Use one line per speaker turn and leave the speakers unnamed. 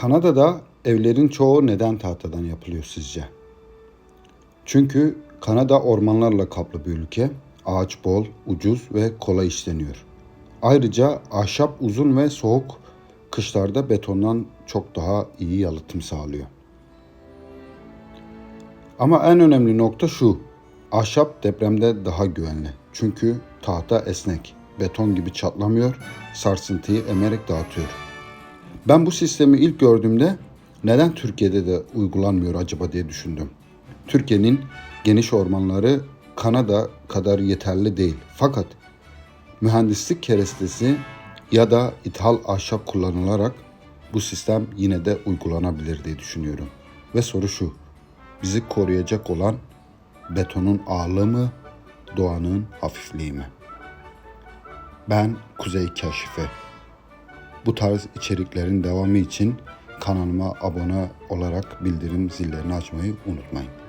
Kanada'da evlerin çoğu neden tahtadan yapılıyor sizce? Çünkü Kanada ormanlarla kaplı bir ülke. Ağaç bol, ucuz ve kolay işleniyor. Ayrıca ahşap uzun ve soğuk kışlarda betondan çok daha iyi yalıtım sağlıyor. Ama en önemli nokta şu. Ahşap depremde daha güvenli. Çünkü tahta esnek. Beton gibi çatlamıyor, sarsıntıyı emerek dağıtıyor. Ben bu sistemi ilk gördüğümde neden Türkiye'de de uygulanmıyor acaba diye düşündüm. Türkiye'nin geniş ormanları Kanada kadar yeterli değil. Fakat mühendislik kerestesi ya da ithal ahşap kullanılarak bu sistem yine de uygulanabilir diye düşünüyorum. Ve soru şu. Bizi koruyacak olan betonun ağırlığı mı, doğanın hafifliği mi? Ben Kuzey Kaşife. Bu tarz içeriklerin devamı için kanalıma abone olarak bildirim zillerini açmayı unutmayın.